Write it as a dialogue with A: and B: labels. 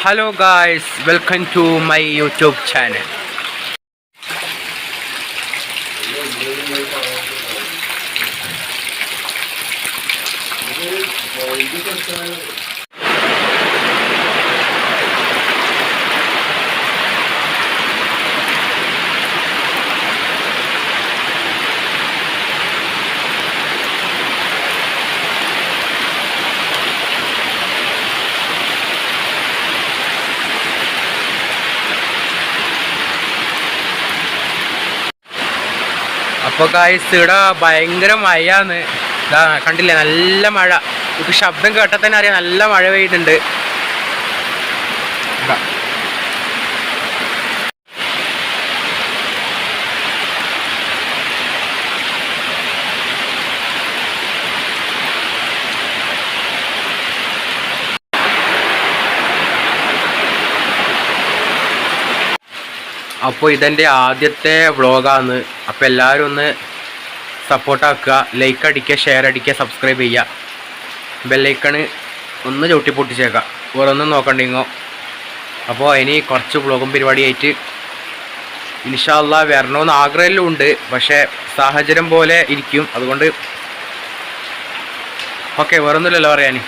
A: Hello guys, welcome to my YouTube channel. അപ്പൊ guys ഇവിടെ ഭയങ്കര ഇതാ കണ്ടില്ലേ നല്ല മഴ. നമുക്ക് ശബ്ദം കേട്ടാൽ തന്നെ അറിയാം നല്ല മഴ പെയ്യുന്നുണ്ട് അപ്പോൾ ഇതെന്റെ ആദ്യത്തെ വ്ളോഗാണ് അപ്പോൾ എല്ലാവരും ഒന്ന് സപ്പോർട്ടാക്കുക ലൈക്ക് അടിക്കുക ഷെയർ അടിക്കുക സബ്സ്ക്രൈബ് ചെയ്യുക. ബെല്ലൈക്കണ് ഒന്ന് ചവിട്ടി പൊട്ടിച്ചേക്കാം ഓരോന്നും നോക്കണ്ടിങ്ങോ? അപ്പോൾ ഇനി കുറച്ച് വ്ളോഗും പരിപാടിയായിട്ട് ഇൻഷാല്ല വരണമെന്ന് ആഗ്രഹമെല്ലാം ഉണ്ട് പക്ഷേ സാഹചര്യം പോലെ ഇരിക്കും. അതുകൊണ്ട് ഓക്കെ വേറൊന്നുമില്ലല്ലോ പറയാൻ